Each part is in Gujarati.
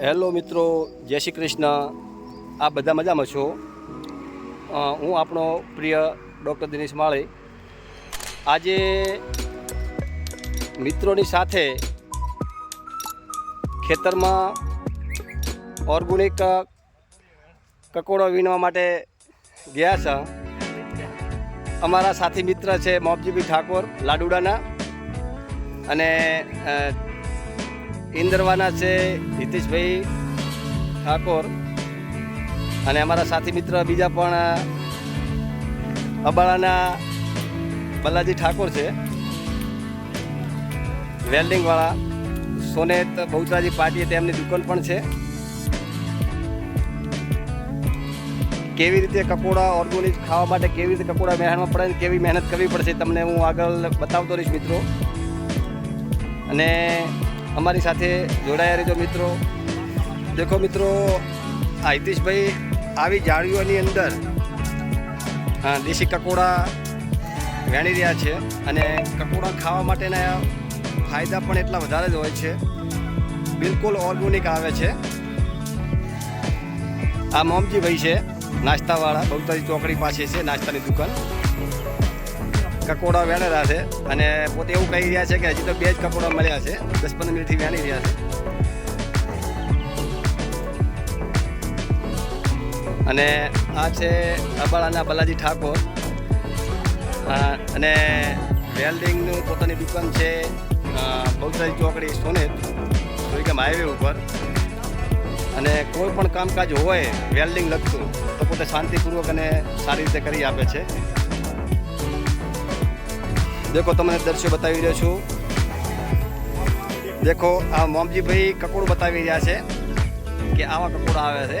હેલો મિત્રો, જય શ્રી કૃષ્ણ. આ બધા મજામાં છો? હું આપણો પ્રિય ડૉક્ટર દિનેશ માળી. આજે મિત્રોની સાથે ખેતરમાં ઓર્ગોનિક કકોડો વીણવા માટે ગયા છે. અમારા સાથી મિત્ર છે મોબજીભી ઠાકોર લાડુડાના. અને ઇન્દરવાના છે હિતેશભાઈ ઠાકોર. અને અમારા સાથી મિત્ર બીજા પણ અબાળાના બલ્લાજી ઠાકોર છે. વેલ્ડિંગવાળા સોનેત બહુચરાજી પાટીએ તેમની દુકાન પણ છે. કેવી રીતે કકોડા ઓર્ગોનિક ખાવા માટે કેવી રીતે કકોડા મહેનતમાં પડે ને કેવી મહેનત કરવી પડશે, તમને હું આગળ બતાવતો રહીશ મિત્રો. અને અમારી સાથે જોડાયા રહેજો મિત્રો. દેખો મિત્રો આ હિતેશભાઈ આવી જાળીઓની અંદર દેશી કકોડા વેણી રહ્યા છે અને કકોડા ખાવા માટેના ફાયદા પણ એટલા વધારે જ હોય છે. બિલકુલ ઓર્ગોનિક આવે છે. આ મોમજીભાઈ છે, નાસ્તાવાળા, બહુતારી ચોકડી પાસે છે, નાસ્તાની દુકાન. કકોડા વેણેલા છે અને પોતે એવું કહી રહ્યા છે કે હજી તો બે જ કકોડા મળ્યા છે. દસ પંદર મિનિટથી વેણી રહ્યા છે. અને આ છે અબાળાના બલાજી ઠાકોર. અને વેલ્ડિંગનું પોતાની દુકાન છે બહુચરાજી ચોકડી સોનેત સોઈગામ હાઈવે ઉપર. અને કોઈ પણ કામકાજ હોય, વેલ્ડિંગ લગતું, તો પોતે શાંતિપૂર્વક અને સારી રીતે કરી આપે છે. દેખો તમને દ્રશ્ય બતાવી રહ્યો છું. દેખો, આ મોમજીભાઈ કકોડું બતાવી રહ્યા છે કે આવા કકોડા આવે છે.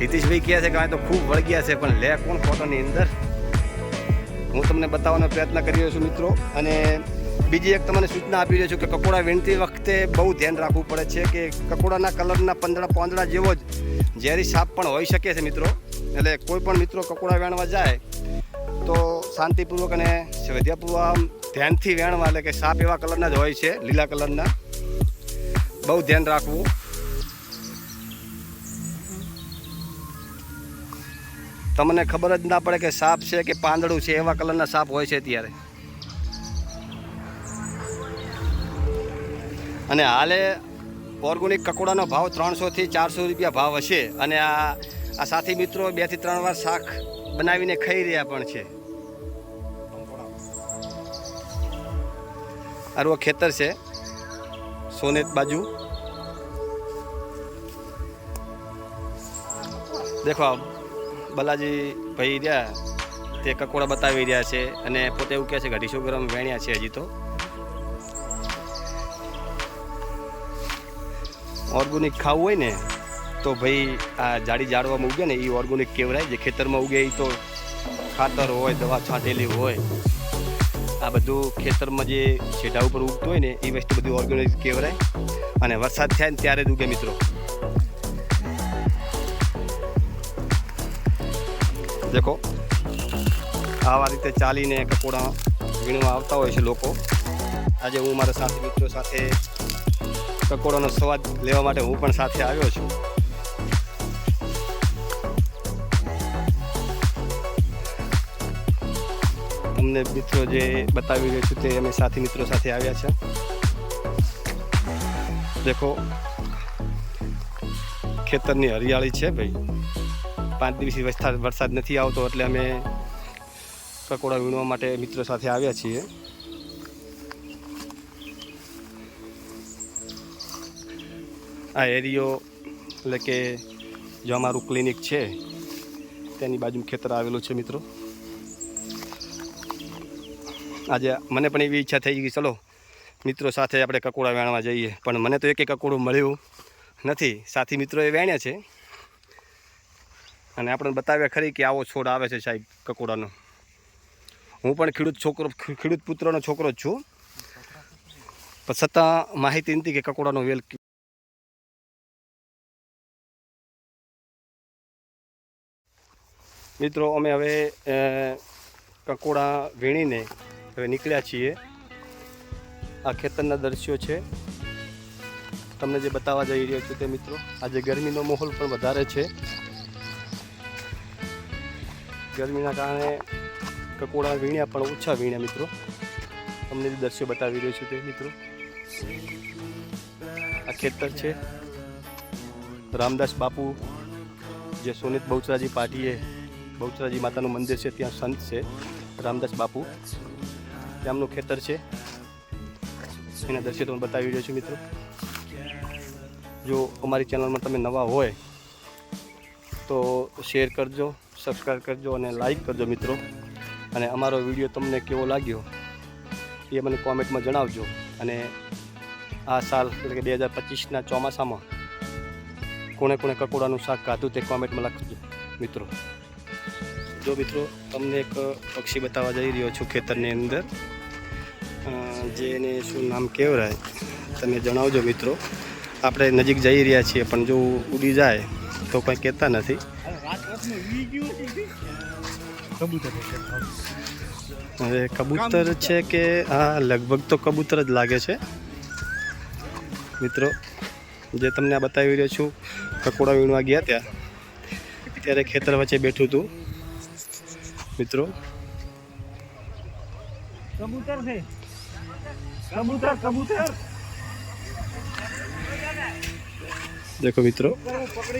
હિતેશભાઈ કહે છે કે તો ખૂબ વળગ્યા છે, પણ લે, કોણ ફોટોની અંદર? હું તમને બતાવવાનો પ્રયત્ન કરી રહ્યો છું, મિત્રો. અને બીજી એક તમને સૂચના આપી રહ્યો છું કે કકોડા વીણતી વખતે બહુ ધ્યાન રાખવું પડે છે કે કકોડાના કલરના પંદડા પોંદડા જેવો જ ઝેરી સાપ પણ હોઈ શકે છે, મિત્રો. એટલે કોઈ પણ મિત્રો કકોડા વેણવા જાય, તો શાંતિપૂર્વક અને આમ ધ્યાનથી વેણવા એટલે કે સાપ એવા કલરના જ હોય છે, લીલા કલરના. બહુ ધ્યાન રાખવું. તમને ખબર જ ના પડે કે સાપ છે કે પાંદડું છે, એવા કલરના સાપ હોય છે ત્યારે અને હાલે ઓર્ગોનિક કકોડાનો ભાવ ત્રણસોથી ચારસો રૂપિયા ભાવ હશે. અને આ આ સાથી મિત્રો બેથી ત્રણ વાર શાક બનાવીને ખાઈ રહ્યા પણ છે. આરું ખેતર છે. સોનેત બાજુ. દેખો બલાજી ભાઈ રહ્યા, તે કકોડા બતાવી રહ્યા છે અને પોતે એવું કહે છે કે અઢીસો ગ્રામ વેણ્યા છે હજી તો. ઓર્ગોનિક ખાવું હોય ને, તો ભાઈ આ જાડી જાડવામાં ઉગે ને એ ઓર્ગોનિક કેવરાય જે ખેતરમાં ઉગે એ તો ખાતર હોય, દવા છાંટેલી હોય. આ બધું ખેતરમાં જે છેટા ઉપર ઉગતું હોય ને, એ વસ્તુ બધું ઓર્ગેનિક કહેવાય. અને વરસાદ થાય ને ત્યારે જ ઉગે મિત્રો. દેખો, આવા રીતે ચાલીને કકોડા વીણવા આવતા હોય છે લોકો. આજે હું મારા સાથી મિત્રો સાથે કકોડાનો સ્વાદ લેવા માટે હું પણ સાથે આવ્યો છું. તમને મિત્રો જે બતાવી રહ્યો છું તે અમે સાથી મિત્રો સાથે આવ્યા છે. દેખો, ખેતરની હરિયાળી છે ભાઈ. પાંચ દિવસથી વરસાદ વરસાદ નથી આવતો એટલે અમે પકોડા વીણવા માટે મિત્રો સાથે આવ્યા છીએ. આ એરિયો એટલે કે, જો અમારું ક્લિનિક છે, તેની બાજુમાં ખેતર આવેલું છે મિત્રો. આજે મને પણ એવી ઈચ્છા થઈ ગઈ, ચલો, મિત્રો સાથે આપણે કકોડા વેણવા જઈએ. પણ મને તો એક કકોડું મળ્યું નથી. સાથી મિત્રોએ વેણ્યા છે. અને આપણે બતાવ્યા ખરી કે આવો છોડ આવે છે સાહેબ કકોડાનો. હું પણ ખેડૂત છોકરો, ખેડૂત પુત્રનો છોકરો જ છું. પણ છતાં માહિતી નથી કે કકોડાનો વેલ મિત્રો, અમે હવે કકોડા વીણીને હવે નીકળ્યા છીએ. આ ખેતરના દૃશ્યો છે. તમને જે બતાવવા જઈ રહ્યો છું તે મિત્રો, આજે ગરમીનો માહોલ પણ વધારે છે. ગરમીના કારણે કકોડા વીણ્યા પણ ઓછા વીણ્યા મિત્રો. તમને જે દ્રશ્યો બતાવી રહ્યો છું તે મિત્રો. આ ખેતર છે. રામદાસ બાપુ, જે સોનિત બહુચરાજી પાટીએ, બહુચરાજી માતાનું મંદિર છે, ત્યાં સંત છે રામદાસ બાપુ. તેમનું ખેતર છે. એના દ્રશ્ય તમને બતાવી રહ્યો છું મિત્રો. જો અમારી ચેનલમાં તમે નવા હોય, તો શેર કરજો સબસ્ક્રાઈબ કરજો અને લાઈક કરજો મિત્રો. અને અમારો વીડિયો તમને કેવો લાગ્યો, એ મને કોમેન્ટમાં જણાવજો. અને આ સાલ, એટલે કે બે હજાર પચીસના ચોમાસામાં કોણે કોણે કકોડાનું શાક ખાધું તે કોમેન્ટમાં લખજો મિત્રો. જો મિત્રો, તમને એક પક્ષી બતાવવા જઈ રહ્યો છું ખેતરની અંદર. જેને શું નામ કહેવાય, તમે જણાવજો મિત્રો. આપણે નજીક જઈ રહ્યા છીએ, પણ જો ઉડી જાય તો કંઈ કહેતા નથી. હવે કબૂતર છે કે, હા, લગભગ તો કબૂતર જ લાગે છે. મિત્રો, જે તમને આ બતાવી રહ્યો છું, કકોડા વીણવા ગયા ત્યાં. ત્યારે ખેતર વચ્ચે બેઠું હતું મિત્રો? કબૂતર છે. કબૂતર કબૂતર. દેખો મિત્રો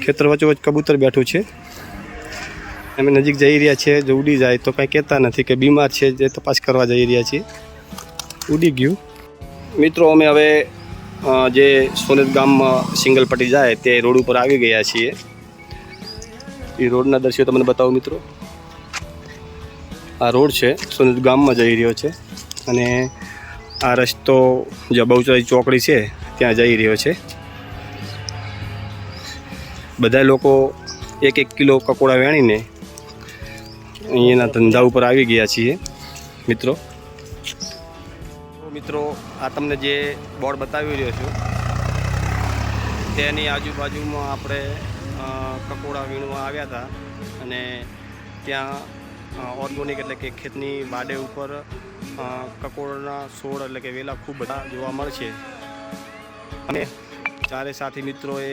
ખેતર વચ્ચે વચ્ચે કબૂતર બેઠું છે. અમે નજીક જઈ રહ્યા છીએ જો ઉડી જાય તો કાંઈ કહેતા નથી કે બીમાર છે જે તપાસ કરવા જઈ રહ્યા છીએ. ઉડી ગયું. મિત્રો અમે હવે જે સોનેત ગામમાં સિંગલ પટ્ટી જાય તે રોડ ઉપર આવી ગયા છીએ. એ રોડના દ્રશ્યો તમને બતાવું મિત્રો. આ રોડ છે સોનેત ગામમાં જઈ રહ્યો છે. અને આ રસ્તો જે બહુચરાજી ચોકડી છે, ત્યાં જઈ રહ્યો છે. બધા લોકો એક એક કિલો કકોડા વેણીને અહીંયાના ધંધા ઉપર આવી ગયા છીએ, મિત્રો. મિત્રો, આ તમને જે બોર્ડ બતાવી રહ્યો છું, તેની આજુબાજુમાં આપણે કકોડા વીણવા આવ્યા હતા. અને ત્યાં ઓર્ગોનિક એટલે કે ખેતની વાડે ઉપર કકોળના છોડ એટલે કે વેલા ખૂબ બધા જોવા મળશે. અને ચારે સાથી મિત્રોએ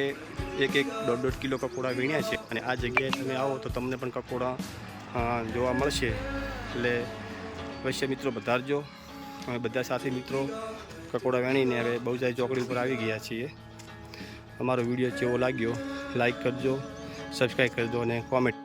એક એક દોઢ દોઢ કિલો કકોડા વીણ્યા છે. અને આ જગ્યાએ તમે આવો તો તમને પણ કકોડા જોવા મળશે. એટલે અવશ્ય મિત્રો વધારજો અમે બધા સાથી મિત્રો કકોડા વેણીને હવે બહુજાઈ ચોકડી ઉપર આવી ગયા છીએ. અમારો વીડિયો કેવો લાગ્યો? લાઈક કરજો, સબસ્ક્રાઈબ કરજો અને કોમેન્ટ